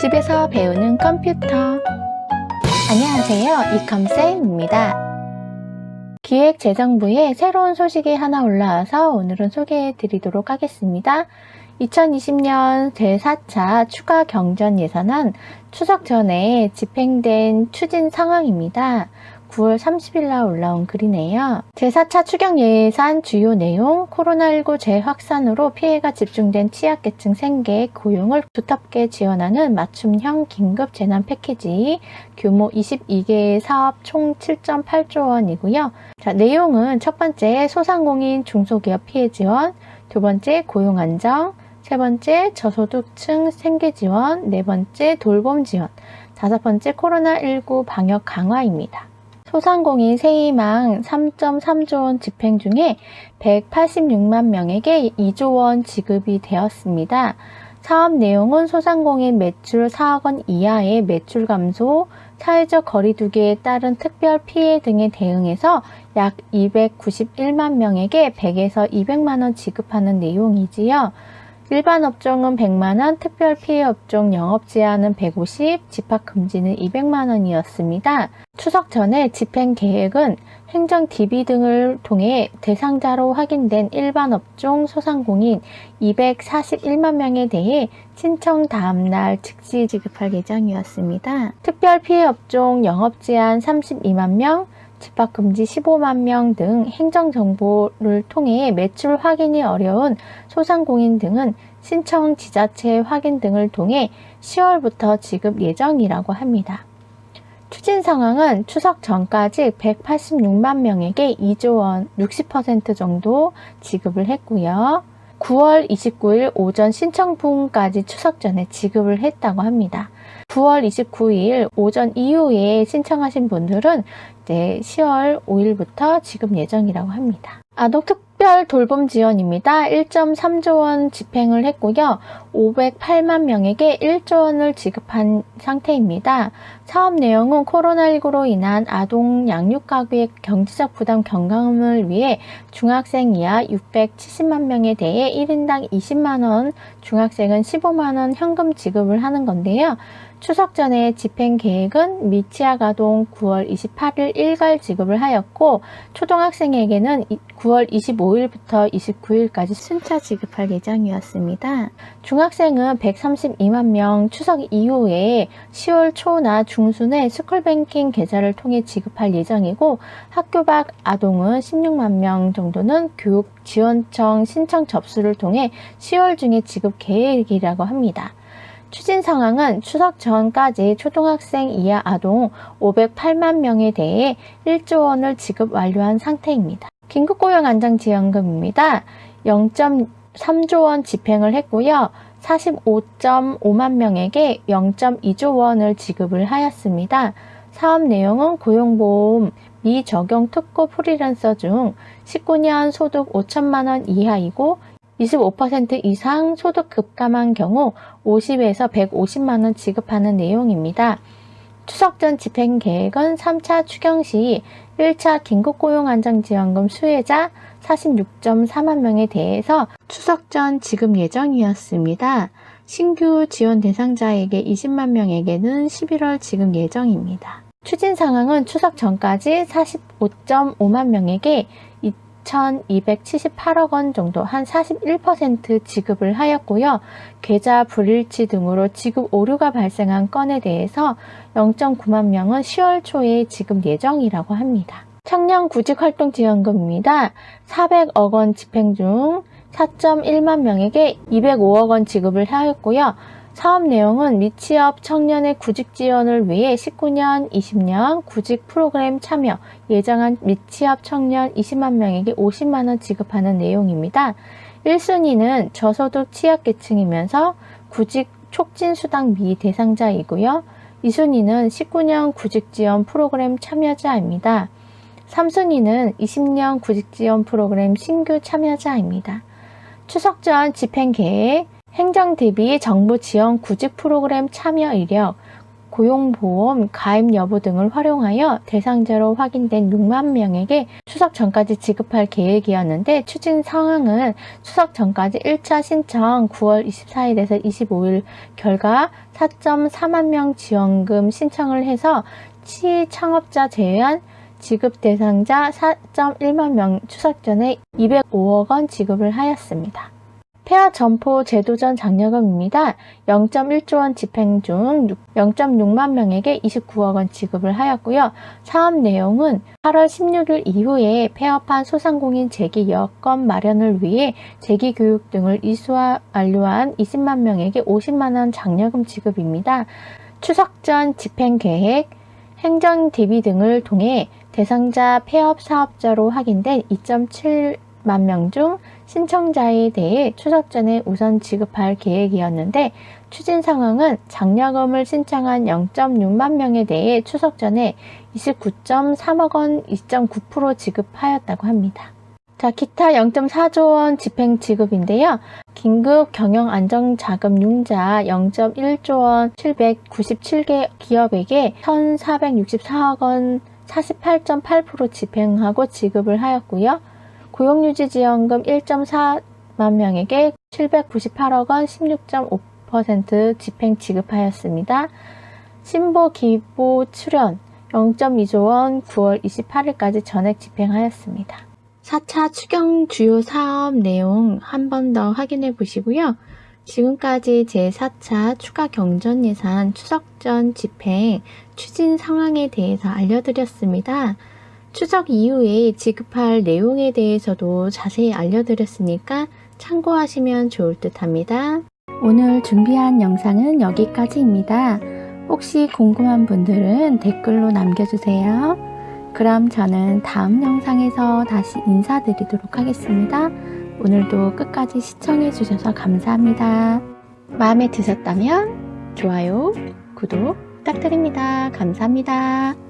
집에서 배우는 컴퓨터. 안녕하세요. 이컴쌤입니다. 기획재정부에 새로운 소식이 하나 올라와서 오늘은 소개해 드리도록 하겠습니다. 2020년 제4차 추가 경전 예산안 추석 전에 집행된 추진 상황입니다. 9월 30일 날 올라온 글이네요. 제4차 추경 예산 주요 내용, 코로나19 재확산으로 피해가 집중된 취약계층 생계, 고용을 두텁게 지원하는 맞춤형 긴급 재난 패키지, 규모 22개의 사업 총 7.8조 원이고요. 자, 내용은 첫 번째 소상공인 중소기업 피해 지원, 두 번째 고용 안정, 세 번째 저소득층 생계 지원, 네 번째 돌봄 지원, 다섯 번째 코로나19 방역 강화입니다. 소상공인 세희망 3.3조 원 집행 중에 186만 명에게 2조 원 지급이 되었습니다. 사업 내용은 소상공인 매출 4억 원 이하의 매출 감소, 사회적 거리두기에 따른 특별 피해 등에 대응해서 약 291만 명에게 100에서 200만 원 지급하는 내용이지요. 일반 업종은 100만 원, 특별 피해 업종 영업 제한은 150, 집합 금지는 200만 원이었습니다. 추석 전에 집행 계획은 행정 DB 등을 통해 대상자로 확인된 일반 업종 소상공인 241만 명에 대해 신청 다음날 즉시 지급할 예정이었습니다. 특별 피해 업종 영업 제한 32만 명, 집합 금지 15만 명 등 행정 정보를 통해 매출 확인이 어려운 소상공인 등은 신청 지자체 확인 등을 통해 10월부터 지급 예정이라고 합니다. 추진 상황은 추석 전까지 186만 명에게 2조 원 60% 정도 지급을 했고요. 9월 29일 오전 신청분까지 추석 전에 지급을 했다고 합니다. 9월 29일 오전 이후에 신청하신 분들은 이제 10월 5일부터 지급 예정이라고 합니다. 아동 특 별 돌봄 지원입니다. 1.3조 원 집행을 했고요. 508만 명에게 1조 원을 지급한 상태입니다. 사업 내용은 코로나19로 인한 아동 양육 가구의 경제적 부담 경감을 위해 중학생 이하 670만 명에 대해 1인당 20만 원, 중학생은 15만 원 현금 지급을 하는 건데요. 추석 전에 집행 계획은 미취학 아동 9월 28일 일괄 지급을 하였고 초등학생에게는 9월 25일부터 29일까지 순차 지급할 예정이었습니다. 중학생은 132만 명 추석 이후에 10월 초나 중순에 스쿨뱅킹 계좌를 통해 지급할 예정이고 학교 밖 아동은 16만 명 정도는 교육 지원청 신청 접수를 통해 10월 중에 지급 계획이라고 합니다. 추진 상황은 추석 전까지 초등학생 이하 아동 508만 명에 대해 1조 원을 지급 완료한 상태입니다. 긴급고용 안정지원금입니다. 0.3조 원 집행을 했고요. 45.5만 명에게 0.2조 원을 지급을 하였습니다. 사업 내용은 고용보험 미적용 특고 프리랜서 중 19년 소득 5천만 원 이하이고 25% 이상 소득 급감한 경우 50에서 150만 원 지급하는 내용입니다. 추석 전 집행 계획은 3차 추경 시 1차 긴급 고용 안정 지원금 수혜자 46.4만 명에 대해서 추석 전 지급 예정이었습니다. 신규 지원 대상자에게 20만 명에게는 11월 지급 예정입니다. 추진 상황은 추석 전까지 45.5만 명에게 2,278억 원 정도 한 41% 지급을 하였고요. 계좌 불일치 등으로 지급 오류가 발생한 건에 대해서 0.9만 명은 10월 초에 지급 예정이라고 합니다. 청년 구직활동지원금입니다. 400억 원 집행 중 4.1만 명에게 205억 원 지급을 하였고요. 사업 내용은 미취업 청년의 구직 지원을 위해 19년, 20년 구직 프로그램 참여 예정한 미취업 청년 20만 명에게 50만 원 지급하는 내용입니다. 1순위는 저소득 취약계층이면서 구직 촉진 수당 미 대상자이고요. 2순위는 19년 구직 지원 프로그램 참여자입니다. 3순위는 20년 구직 지원 프로그램 신규 참여자입니다. 추석 전 집행 계획 행정 대비 정부 지원 구직 프로그램 참여 이력, 고용보험 가입 여부 등을 활용하여 대상자로 확인된 6만 명에게 추석 전까지 지급할 계획이었는데 추진 상황은 추석 전까지 1차 신청 9월 24일에서 25일 결과 4.4만 명 지원금 신청을 해서 시창업자 제외한 지급 대상자 4.1만 명 추석 전에 205억 원 지급을 하였습니다. 폐하 점포 제도전 장려금입니다. 0.1조 원 집행 중 0.6만 명에게 29억 원 지급을 하였고요. 사업 내용은 8월 16일 이후에 폐업한 소상공인 재기 여건 마련을 위해 재기 교육 등을 이수와 완료한 20만 명에게 50만 원 장려금 지급입니다. 추석 전 집행 계획, 행정 DB 등을 통해 대상자 폐업 사업자로 확인된 2.7 만 명 중 신청자에 대해 추석 전에 우선 지급할 계획이었는데 추진 상황은 장려금을 신청한 0.6만 명에 대해 추석 전에 29.3억 원 2.9% 지급하였다고 합니다. 자, 기타 0.4조 원 집행 지급인데요. 긴급 경영 안정 자금 융자 0.1조 원 797개 기업에게 1,464억 원 48.8% 집행하고 지급을 하였고요. 고용유지 지원금 1.4만 명에게 798억 원 16.5% 집행 지급하였습니다. 신보 기보 출연 0.2조 원 9월 28일까지 전액 집행하였습니다. 4차 추경 주요 사업 내용 한 번 더 확인해 보시고요. 지금까지 제4차 추가 경전 예산 추석 전 집행 추진 상황에 대해서 알려드렸습니다. 추석 이후에 지급할 내용에 대해서도 자세히 알려드렸으니까 참고하시면 좋을 듯 합니다. 오늘 준비한 영상은 여기까지입니다. 혹시 궁금한 분들은 댓글로 남겨주세요. 그럼 저는 다음 영상에서 다시 인사드리도록 하겠습니다. 오늘도 끝까지 시청해주셔서 감사합니다. 마음에 드셨다면 좋아요, 구독 부탁드립니다. 감사합니다.